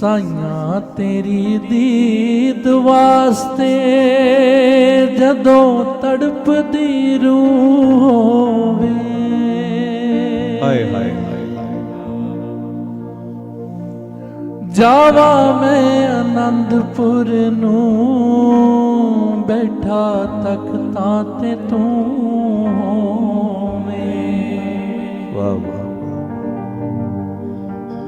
ਸਾਈਆਂ ਤੇਰੀ ਦੀਦ ਵਾਸਤੇ ਜਦੋਂ ਤੜਪਦੀ ਰੂਹ ਹੋਵੇ। ਹਾਏ ਹਾਏ ਹਾਏ। ਜਾਵਾ ਮੈਂ ਆਨੰਦਪੁਰ ਨੂੰ ਬੈਠਾ ਤਖਤਾਂ ਤੇ ਤੂੰ ਹੋਵੇਂ। ਵਾਹ ਵਾਹ।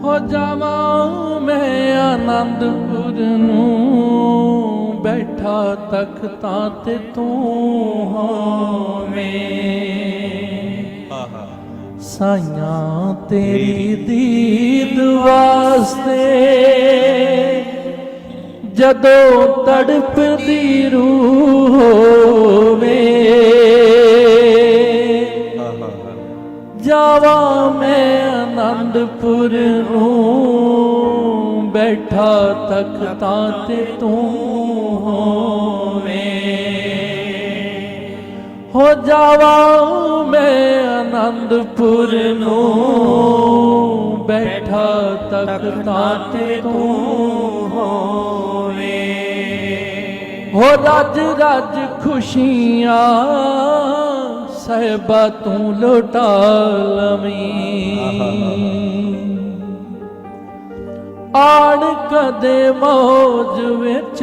ਹੋ ਜਾਵਾਂ ਮੈਂ ਆਨੰਦਪੁਰ ਨੂੰ। ਬੈਠਾ ਤਖਤਾਂ ਤੇ ਤੂੰ ਹੋਵੇਂ। ਆਹਾ। ਸਾਈਆਂ ਤੇਰੀ ਦੀਦ ਵਾਸਤੇ ਜਦੋਂ ਤੜਪਦੀ ਰੂਹ ਆਨੰਦਪੁਰ ਨੂੰ ਬੈਠਾ ਤਖਤਾਂ ਤੇ ਤੂੰ ਹੋਵੇਂ। ਹੋ ਜਾਵਾ ਮੈਂ ਆਨੰਦਪੁਰ ਨੂੰ, ਬੈਠਾ ਤਖਤਾਂ ਤੇ ਤੂੰ ਹੋਵੇਂ। ਹੋ ਰਾਜ ਰਾਜ ਖੁਸ਼ੀਆਂ ਸਹਿਬਾ ਤੂੰ ਲੁਟਾ ਲਵੀਂ ਆਣ ਕਦੇ ਮੌਜ ਵਿੱਚ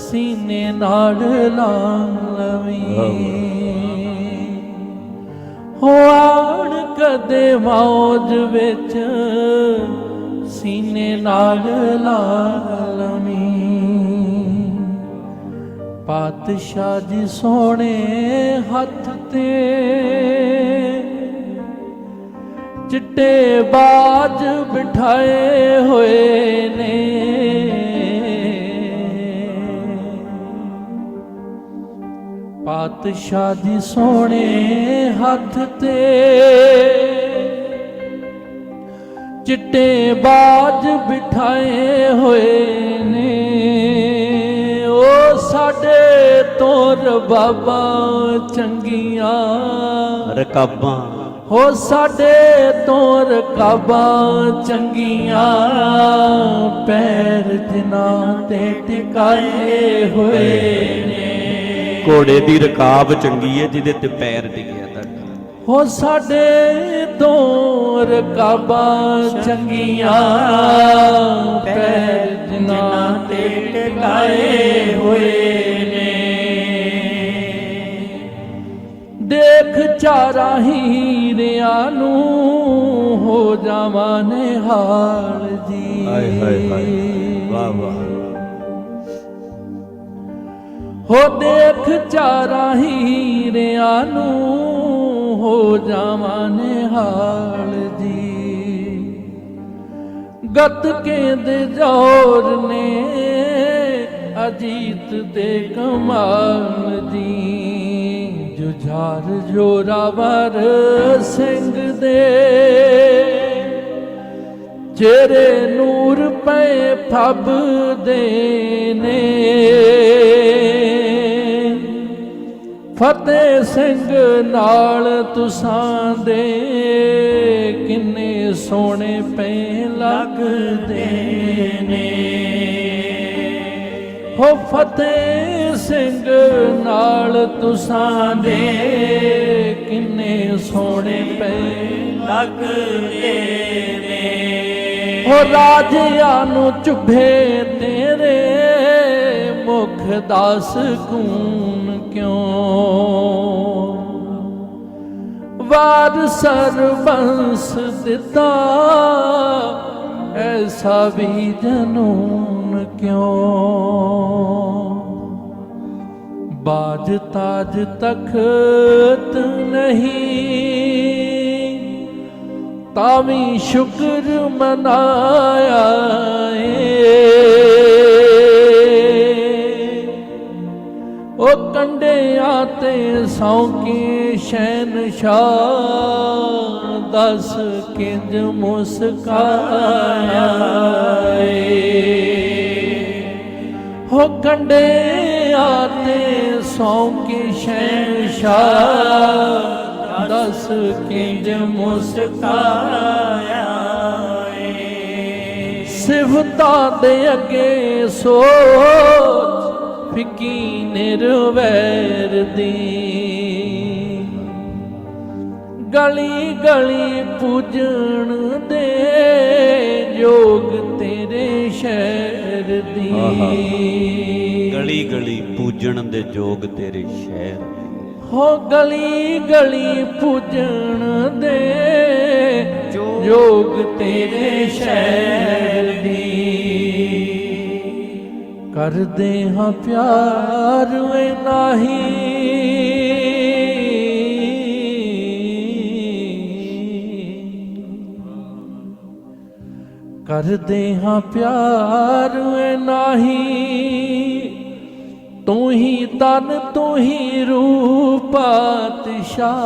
ਸੀਨੇ ਨਾਲ ਲਾ ਲਵੀਂ ਹੋ ਆਣ ਕਦੇ ਮੌਜ ਵਿੱਚ ਸੀਨੇ ਨਾਲ ਲਾ ਲਵੀਂ ਪਾਤਸ਼ਾਹ ਜੀ ਸੋਹਣੇ ਹੱਥ ਤੇ। ਚਿੱਟੇ ਬਾਜ ਬਿਠਾਏ ਹੋਏ ਨੇ। ਪਾਤਸ਼ਾਹ ਜੀ ਸੋਹਣੇ ਹੱਥ ਤੇ। ਚਿੱਟੇ ਬਾਜ ਬਿਠਾਏ ਹੋਏ ਨੇ। ਉਹ ਸਾਡੇ ਤੋਰ ਬਾਬਾ ਚੰਗੀਆਂ। ਰਕਾਬਾਂ। ਹੋ ਸਾਡੇ ਤੋਰ ਕਾਬਾ ਚੰਗੀਆਂ। ਪੈਰ ਜਿਨ੍ਹਾਂ ਤੇ ਟਿਕਾਏ ਹੋਏ ਨੇ। ਘੋੜੇ ਦੀ ਰਕਾਬ ਚੰਗੀ ਹੈ ਜਿਹਦੇ ਤੇ ਪੈਰ ਟਿਕਿਆ ਤੁਹਾਡਾ। ਹੋ ਸਾਡੇ ਤੋਰ ਕਾਬਾ ਚੰਗੀਆਂ। ਪੈਰ ਜਿਨ੍ਹਾਂ ਤੇ ਟਿਕਾਏ ਹੋਏ ਚਾਰਾ ਹੀਰਿਆਂ ਨੂੰ ਹੋ ਜਾਵਾਂ ਨਿਹਾਲ ਜੀ। ਹਾਏ ਹਾਏ ਹਾਏ ਵਾਹ ਵਾਹ। ਹੋ ਦੇਖ ਚਾਰਾ ਹੀਰਿਆਂ ਨੂੰ ਹੋ ਜਾਵਾਂ ਨਿਹਾਲ ਜੀ। ਗਤ ਦੇ ਜੋਰ ਨੇ ਅਜੀਤ ਦੇ ਕਮਾਲ ਦੀ ਜੁਝਾਰ ਜੋਰਾਵਰ ਸਿੰਘ ਦੇ। ਚਿਹਰੇ ਨੂਰ ਪਏ ਫੱਬ ਦੇ ਨੇ। ਫਤਿਹ ਸਿੰਘ ਨਾਲ ਤੁਸਾਂ ਦੇ ਕਿੰਨੇ ਸੋਹਣੇ ਪੈ ਲੱਗਦੇ ਨੇ। ਹੋ ਫਤਿਹ ਸਿੰਘ ਨਾਲ ਤੁਸਾਂ ਦੇ ਕਿੰਨੇ ਸੋਹਣੇ ਪੈ ਲੱਗਦੇ ਨੇ। ਹੋ ਰਾਜਿਆਂ ਨੂੰ ਚੁਭੇ ਤੇਰੇ ਮੁਖ ਦਾ ਸਕੂਨ ਕਿਉਂ? ਵਾਰ ਸਰਬੰਸ ਦਿੱਤਾ ਐਸਾ ਵੀ ਜਨੂਨ ਕਿਉਂ? ਬਾਜ ਤਾਜ ਤਖਤ ਨਹੀਂ। ਤਾਂ ਵੀ ਸ਼ੁਕਰ ਮਨਾਇਆ ਏ। ਉਹ ਕੰਡਿਆਂ ਤੇ ਸੌਂਕੀ ਸ਼ਹਿਨशाह ਦਸ ਕਿੰਜ ਮੁਸਕਾਇਆ ਏ। ਹੋ ਕੰਡਿਆਂ ਤੇ ਸੌਂਕੀ ਸ਼ਹਿਨशाह ਦਸ ਕਿੰਜ ਮੁਸਕਾਇਆ ਏ ਸਿਫਤਾਂ ਦੇ ਅੱਗੇ ਸੋਚ ਫਿੱਕੀ ਨਿਰਵੈਰ ਦੀ ਗਲੀ ਗਲੀ ਪੂਜਣ ਦੇ ਜੋਗ ਤੇਰੇ ਸ਼ਹਿਰ ਦੀ ਗਲੀ ਗਲੀ ਪੂਜਣ ਦੇ ਜੋਗ ਤੇਰੇ ਸ਼ਹਿਰ। ਹੋ ਗਲੀ ਗਲੀ ਪੂਜਣ ਦੇ ਜੋਗ ਤੇਰੇ ਸ਼ਹਿਰ ਦੀ। ਕਰਦੇ ਹਾਂ ਪਿਆਰ ਵੇ ਨਹੀਂ। ਕਰਦੇ ਹਾਂ ਪਿਆਰ ਵੇ ਨਹੀਂ। ਤੂੰ ਹੀ ਤਨ, ਤੂੰ ਹੀ ਰੂਪ ਪਾਤਸ਼ਾਹ।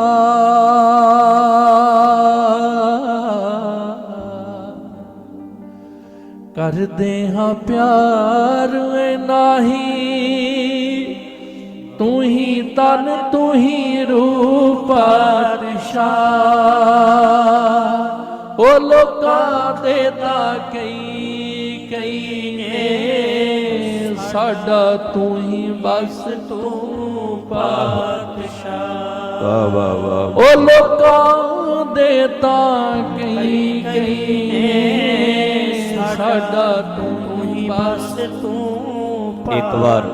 ਕਰਦੇ ਹਾਂ ਪਿਆਰ ਵੇ ਨਹੀਂ, ਤੂੰ ਹੀ ਤਨ, ਤੂੰ ਹੀ ਰੂਪ ਪਾਤਸ਼ਾਹ। ਉਹ ਲੋਕਾਂ ਦੇ ਤਾਂ ਕਈ ਸਾਡਾ ਤੂੰ ਹੀ ਬਸ ਤੂੰ ਪਾਤਸ਼ਾਹ। ਵਾਹ ਵਾਹ ਵਾਹ। ਉਹ ਲੋਕਾਂ ਦੇ ਤਾਂ ਕਈ ਕਈ ਨੇ ਸਾਡਾ ਤੂੰ ਹੀ ਬਸ ਤੂੰ ਇੱਕ ਵਾਰ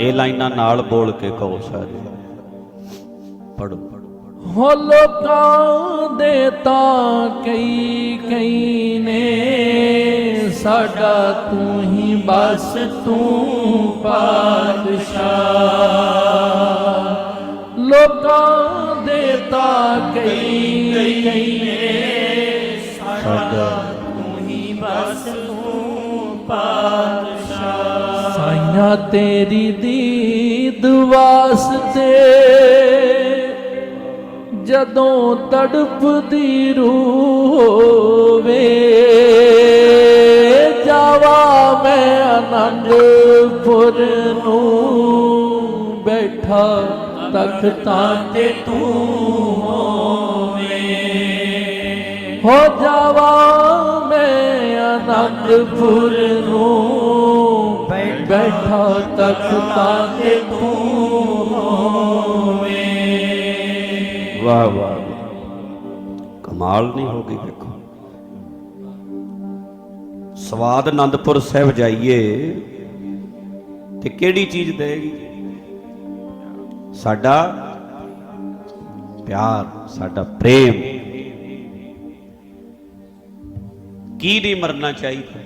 ਇਹ ਲਾਈਨਾਂ ਨਾਲ ਬੋਲ ਕੇ ਕਹੋ ਸਾਰੇ। ਪੜੋ ਹੋ ਲੋਕਾਂ ਦੇ ਤਾਂ ਕਈ ਕਈ ਨੇ। ਸਾਡਾ ਤੂੰ ਹੀ ਬਸ ਤੂੰ ਪਾਤਸ਼ਾਹ। ਲੋਕਾਂ ਦੇ ਤਾਂ ਕਈ ਕਈ ਨੇ ਸਾਡਾ ਤੂੰ ਹੀ ਬਸ ਤੂੰ ਪਾਤਸ਼ਾਹ ਸਾਈਆਂ ਤੇਰੀ ਦੀਦ ਵਾਸਤੇ ਜਦੋਂ ਤੜਪਦੀ ਰੂਹ ਆਨੰਦਪੁਰ ਨੂੰ ਬੈਠਾ ਤਖਤਾਂ ਤੇ ਤੂੰ ਹੋਵੇਂ। ਹੋ ਜਾਵਾ ਮੈਂ ਆਨੰਦਪੁਰ ਨੂੰ ਬੈਠਾ ਤਖਤਾਂ ਤੇ ਤੂੰ ਹੋਵੇਂ। ਵਾਹ ਵਾਹ। ਕਮਾਲ ਨਹੀਂ ਹੋ ਗਈ ਵੇਖੋ। ਸਵਾਦ ਅਨੰਦਪੁਰ ਸਾਹਿਬ ਜਾਈਏ। ਤੇ ਕਿਹੜੀ ਚੀਜ਼ ਦੇਗੀ? ਸਾਡਾ ਪਿਆਰ, ਸਾਡਾ ਪ੍ਰੇਮ। ਕੀ ਨਹੀਂ ਮਰਨਾ ਚਾਹੀਦਾ?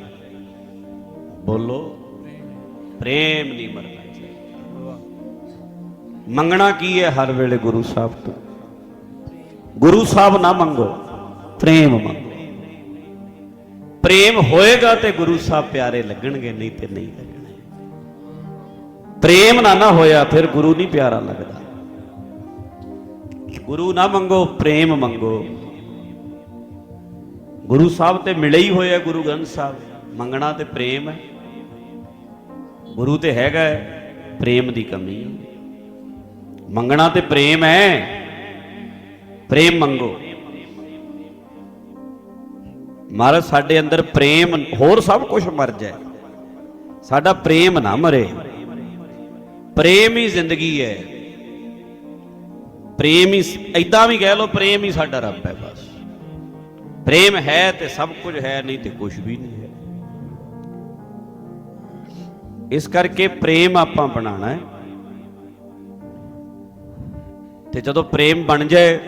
ਬੋਲੋ, ਪ੍ਰੇਮ ਨਹੀਂ ਮਰਨਾ ਚਾਹੀਦਾ। ਮੰਗਣਾ ਕੀ ਹੈ ਹਰ ਵੇਲੇ ਗੁਰੂ ਸਾਹਿਬ ਤੋਂ? ਗੁਰੂ ਸਾਹਿਬ ਨਾ ਮੰਗੋ, ਪ੍ਰੇਮ ਮੰਗੋ। ਪ੍ਰੇਮ ਹੋਏਗਾ ਤੇ ਗੁਰੂ ਸਾਹਿਬ ਪਿਆਰੇ ਲੱਗਣਗੇ, ਨਹੀਂ ਤੇ ਨਹੀਂ ਲੱਗਣਗੇ। ਪ੍ਰੇਮ ਨਾ ਨਾ ਹੋਇਆ ਫਿਰ ਗੁਰੂ ਨਹੀਂ ਪਿਆਰਾ ਲੱਗਦਾ। ਗੁਰੂ ਨਾ ਮੰਗੋ ਪ੍ਰੇਮ ਮੰਗੋ। ਗੁਰੂ ਸਾਹਿਬ ਤੇ ਮਿਲੇ ਹੀ ਹੋਇਆ ਗੁਰੂ ਗ੍ਰੰਥ ਸਾਹਿਬ। ਮੰਗਣਾ ਤੇ ਪ੍ਰੇਮ ਹੈ। ਗੁਰੂ ਤੇ ਹੈਗਾ ਹੈ, ਪ੍ਰੇਮ ਦੀ ਕਮੀ ਹੈ। ਮੰਗਣਾ ਤੇ ਪ੍ਰੇਮ ਹੈ। ਪ੍ਰੇਮ ਮੰਗੋ। ਮਹਾਰਾਜ ਸਾਡੇ ਅੰਦਰ ਪ੍ਰੇਮ ਹੋਰ ਸਭ ਕੁਝ ਮਰ ਜਾਏ। ਸਾਡਾ ਪ੍ਰੇਮ ਨਾ ਮਰੇ। ਪ੍ਰੇਮ ਹੀ ਜ਼ਿੰਦਗੀ ਹੈ। ਪ੍ਰੇਮ ਹੀ ਐਦਾਂ ਵੀ ਕਹਿ ਲਓ ਪ੍ਰੇਮ ਹੀ ਸਾਡਾ ਰੱਬ ਹੈ ਬਸ। ਪ੍ਰੇਮ ਹੈ ਤੇ ਸਭ ਕੁਝ ਹੈ, ਨਹੀਂ ਤੇ ਕੁਝ ਵੀ ਨਹੀਂ ਹੈ। ਇਸ ਕਰਕੇ ਪ੍ਰੇਮ ਆਪਾਂ ਬਣਾਉਣਾ ਹੈ। ਤੇ ਜਦੋਂ ਪ੍ਰੇਮ ਬਣ ਜਾਏ,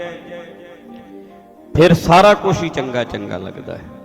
ਫਿਰ ਸਾਰਾ ਕੁਝ ਹੀ ਚੰਗਾ ਚੰਗਾ ਲੱਗਦਾ ਹੈ।